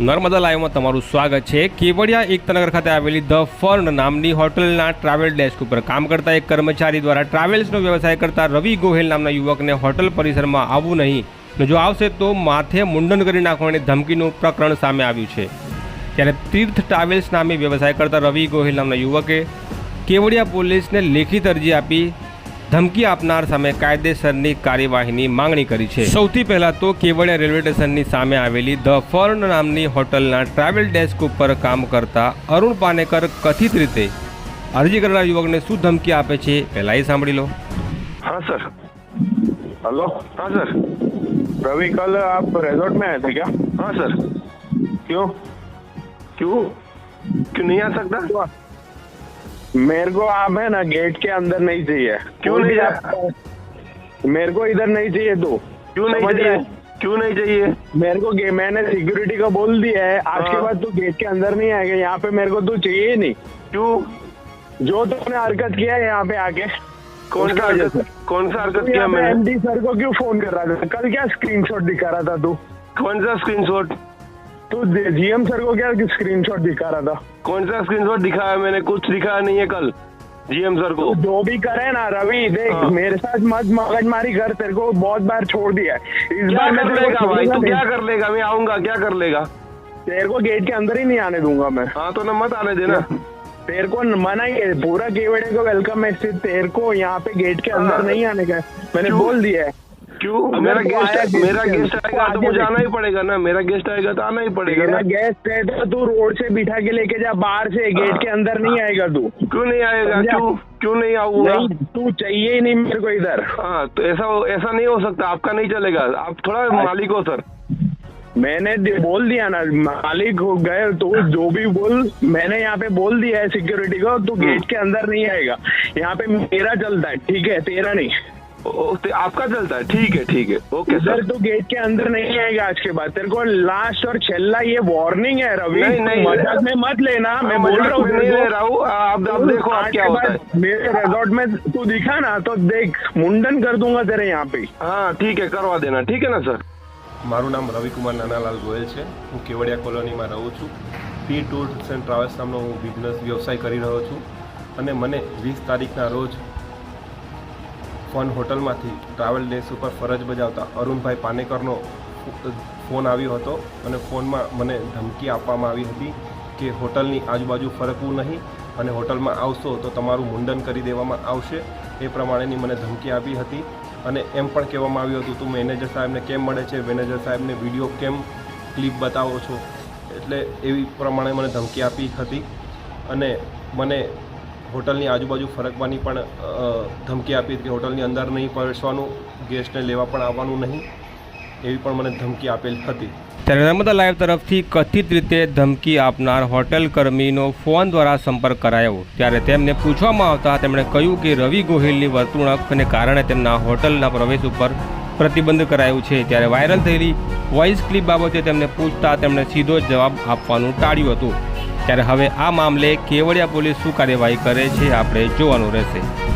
નર્મદા લાઈવમાં તમારું સ્વાગત છે. કેવડિયા એકતાનગર ખાતે આવેલી ધ ફર્ન નામની હોટલના ટ્રાવેલ ડેસ્ક ઉપર કામ કરતા એક કર્મચારી દ્વારા ટ્રાવેલ્સનો વ્યવસાય કરતા રવિ ગોહેલ નામના યુવકને હોટલ પરિસરમાં આવવું નહીં. જો આવશે તો માથે મુંડન કરી નાખવાની ધમકીનું પ્રકરણ સામે આવ્યું છે. ત્યારે તીર્થ ટ્રાવેલ્સ નામે વ્યવસાય કરતા રવિ ગોહેલ નામના યુવકે કેવડિયા પોલીસને લેખિત અરજી આપી ધમકી આપનાર સામે કાયદેસરની કાર્યવાહીની માંગણી કરી છે સૌથી પહેલા તો કેવડિયા રેલવે સ્ટેશનની સામે આવેલી ધ ફર્ન નામની હોટલના ટ્રાવેલ ડેસ્ક ઉપર કામ કરતા અરુણ પાનેકર કથિત રીતે અરજી કરનાર યુવકને શું ધમકી આપે છે પહેલા એ સાંભળી લો हाँ सर हेलो हाँ सर रवि कल आप रिजॉर्ट में आए थे क्या हाँ सर क्यों क्यों क्यों नहीं आ सकता मेरे को आप है ना गेट के अंदर नहीं चाहिए। क्यों नहीं आप मेरे को इधर नहीं चाहिए तू। क्यों नहीं चाहिए? क्यों नहीं चाहिए? मेरे को मैंने सिक्योरिटी को बोल दिया है आज के बाद तू गेट के अंदर नहीं आएगा यहाँ पे मेरे को तू चाहिए ही नहीं। क्यों? जो तुमने हरकत किया है यहाँ पे आके कौन सा हरकत कौन सा हरकत किया मैंने? एमडी सर को क्यों फ़ोन कर रहा था? कल क्या स्क्रीनशॉट दिखा रहा था तू? कौन सा स्क्रीनशॉट तू जीएम सर को क्या स्क्रीनशॉट दिखा रहा था? कौन सा स्क्रीनशॉट दिखाया मैंने? कुछ दिखाया नहीं है कल जीएम सर को। तू जो भी करे ना रवि देख हाँ। मेरे साथ मत मगजमारी कर तेरे को बहुत बार छोड़ दिया है। इस बार मैं कर लेगा भाई? तू क्या कर लेगा? मैं आऊँगा क्या कर लेगा? तेरे को गेट के अंदर ही नहीं आने दूँगा मैं। हाँ तो ना मत आने देना। तेरे को मना ही पूरा केवड़े को वेलकम है सिर्फ़ तेरे को यहाँ पे गेट के अंदर हाँ। नहीं आने का मैंने बोल दिया है। क्यों? मेरा गेस्ट मेरा गेस्ट आएगा तो मुझे आना ही पड़ेगा ना मेरा गेस्ट आएगा तो आना ही पड़ेगा ना। गेस्ट है तो तू रोड से बिठा के लेके जा बाहर से गेट के अंदर नहीं आएगा तू। क्यों नहीं आएगा? क्यों क्यों नहीं आऊँगा? नहीं तू चाहिए ही नहीं मेरे को इधर। हाँ तो ऐसा ऐसा नहीं हो सकता आपका नहीं चलेगा। आप थोड़ा मालिक हो सर। मैंने बोल दिया ना मालिक हो गए तो जो भी बोल मैंने यहाँ पे बोल दिया है सिक्योरिटी को तू गेट के अंदर नहीं आएगा। यहाँ पे मेरा चलता है ठीक है तेरा नहीं। आपका चलता है ठीक है ठीक है ओके इधर सर तू गेट के अंदर नहीं आएगा आज के बाद तेरे को लास्ट और छेल्ला ये वार्निंग है रवि नहीं, तू नहीं। मजाक में मत लेना मैं मैं बोल मजाक रहा हूँ में तेरे नहीं को। ले रहा हूँ आप आप तू देखो आप आज क्या के होता बाद है मेरे रिजॉर्ट में तू दिखा ना तो देख मुंडन कर दूंगा तेरे यहाँ पे हाँ ठीक है करवा देना ठीक है ना सर મારું નામ રવિકુમાર નાનાલાલ ગોયલ છે હું કેવડિયા કોલોનીમાં રહું છું પી ટૂર્સ એન્ડ ટ્રાવેલ્સ નામનો હું બિઝનેસ વ્યવસાય કરી રહ્યો છું અને મને વીસ તારીખના રોજ ફન હોટલમાંથી ટ્રાવેલ ડેસ ઉપર ફરજ બજાવતા અરુણભાઈ પાનેકરનો ફોન આવ્યો હતો અને ફોનમાં મને ધમકી આપવામાં આવી હતી કે હોટલની આજુબાજુ ફરકવું નહીં અને હોટલમાં આવશો તો તમારું મુંડન કરી દેવામાં આવશે. એ પ્રમાણેની મને ધમકી આપી હતી અને એમ પણ કહેવામાં આવ્યું હતું, તું મેનેજર સાહેબને કેમ મળે છે? મેનેજર સાહેબને વીડિયો કેમ ક્લિપ બતાવો છો? એટલે એવી પ્રમાણે મને ધમકી આપી હતી અને મને હોટલની આજુબાજુ ફરકવાની પણ ધમકી આપી કે હોટલની અંદર નહીં પ્રવેશવાનું ગેસ્ટને લેવા પણ આવવાનું નહીં, એવી પણ મને ધમકી આપેલ હતી. ત્યારે નર્મદા લાઈવ તરફથી કથિત રીતે ધમકી આપનાર હોટેલ કર્મીનો ફોન દ્વારા સંપર્ક કરાયો. ત્યારે તેમને પૂછવામાં આવતા તેમણે કહ્યું કે રવિ ગોહિલની વર્તણૂકને કારણે તેમના હોટલના પ્રવેશ ઉપર પ્રતિબંધ કરાયું છે. ત્યારે વાયરલ થયેલી વોઇસ ક્લિપ બાબતે તેમને પૂછતા તેમણે સીધો જવાબ આપવાનું ટાળ્યું હતું. ત્યારે હવે આ મામલે કેવડિયા પોલીસ શું કાર્યવાહી કરે છે આપણે જોવાનું રહેશે.